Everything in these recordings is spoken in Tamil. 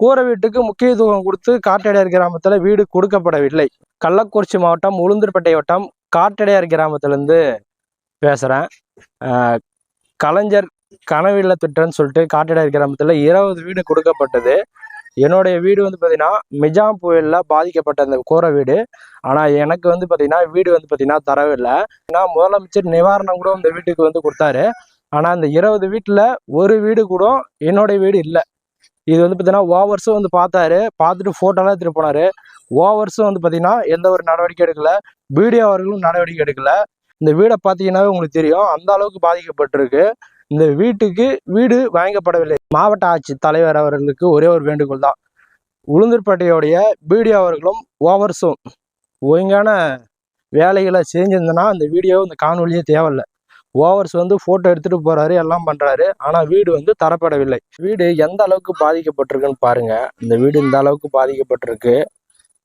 கூரை வீட்டுக்கு முக்கியத்துவம் கொடுத்து காட்டடையார் கிராமத்தில் வீடு கொடுக்கப்படவில்லை. கள்ளக்குறிச்சி மாவட்டம் உளுந்தூர்பேட்டை வட்டம் காட்டடையார் கிராமத்திலேருந்து பேசுகிறேன் கலைஞர் கனவில்ல திட்டம்னு சொல்லிட்டு காட்டடையார் கிராமத்தில் இருபது வீடு கொடுக்கப்பட்டது. என்னுடைய வீடு வந்து பார்த்தீங்கன்னா மிஜாம் புயலில் பாதிக்கப்பட்ட அந்த கூரை வீடு. ஆனால் எனக்கு வந்து பார்த்தீங்கன்னா வீடு வந்து பார்த்தீங்கன்னா தரவில்லை ஏன்னா முதலமைச்சர் நிவாரணம் கூட இந்த வீட்டுக்கு வந்து கொடுத்தாரு. ஆனால் அந்த இருபது வீட்டில் ஒரு வீடு கூட என்னுடைய வீடு இல்லை. இது வந்து பார்த்தீங்கன்னா ஓவர்ஸும் வந்து பார்த்தாரு. பார்த்துட்டு ஃபோட்டோலாம் எடுத்துகிட்டு போனார். ஓவர்ஸும் வந்து பார்த்தீங்கன்னா எந்த ஒரு நடவடிக்கை எடுக்கல. வீடியோ அவர்களும் நடவடிக்கை எடுக்கல. இந்த வீடை பார்த்தீங்கன்னாவே உங்களுக்கு தெரியும். அந்த அளவுக்கு பாதிக்கப்பட்டிருக்கு. இந்த வீட்டுக்கு வீடு வழங்கப்படவில்லை மாவட்ட ஆட்சி தலைவர் அவர்களுக்கு ஒரே ஒரு வேண்டுகோள் தான். உளுந்தூர்பேட்டையோடைய வீடியோ அவர்களும் ஓவர்ஸும் ஒழுங்கான வேலைகளை செஞ்சிருந்தனா அந்த வீடியோ இந்த காணொலியே தேவையில்லை. ஓவர்ஸ் வந்து ஃபோட்டோ எடுத்துகிட்டு போகிறாரு எல்லாம் பண்ணுறாரு ஆனால் வீடு வந்து தரப்படவில்லை. வீடு எந்த அளவுக்கு பாதிக்கப்பட்டிருக்குன்னு பாருங்க. இந்த வீடு இந்த அளவுக்கு பாதிக்கப்பட்டிருக்கு.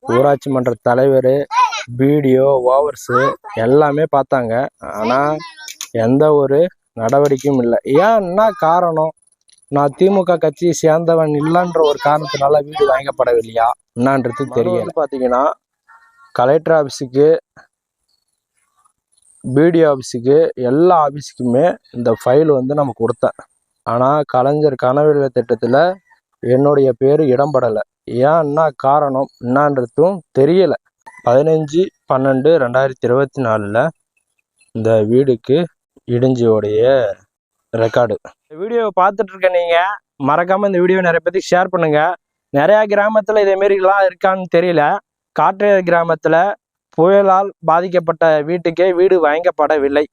ஊராட்சி மன்ற தலைவர் பிடிஓ ஓவர்ஸு எல்லாமே பார்த்தாங்க. ஆனால் எந்த ஒரு நடவடிக்கையும் இல்லை. ஏன் என்ன காரணம்? நான் திமுக கட்சியை சேர்ந்தவன் இல்லைன்ற ஒரு காரணத்தினால வீடு வாங்கப்படவில்லையா? என்னன்றது தெரியல. பார்த்தீங்கன்னா கலெக்டர் ஆஃபீஸுக்கு பிடிஓ ஆஃபீஸுக்கு எல்லா ஆஃபீஸுக்குமே இந்த ஃபைல் வந்து நம்ம கொடுத்தேன். ஆனால் கலைஞர் கனவில் திட்டத்தில் என்னுடைய பேர் இடம்படலை ஏன் என்ன காரணம் என்னன்றதும் தெரியலை. பதினஞ்சு பன்னெண்டு ரெண்டாயிரத்தி இருபத்தி நாலில் இந்த வீடுக்கு இடிஞ்சியோடைய ரெக்கார்டு இந்த வீடியோவை பார்த்துட்ருக்க நீங்கள் மறக்காமல் இந்த வீடியோவை நிறைய பேருக்கு ஷேர் பண்ணுங்கள் நிறையா கிராமத்தில் இதேமாரிலாம் இருக்கான்னு தெரியல. காற்றையர் கிராமத்தில் புயலால் பாதிக்கப்பட்ட வீட்டுக்கே வீடு வழங்கப்படவில்லை.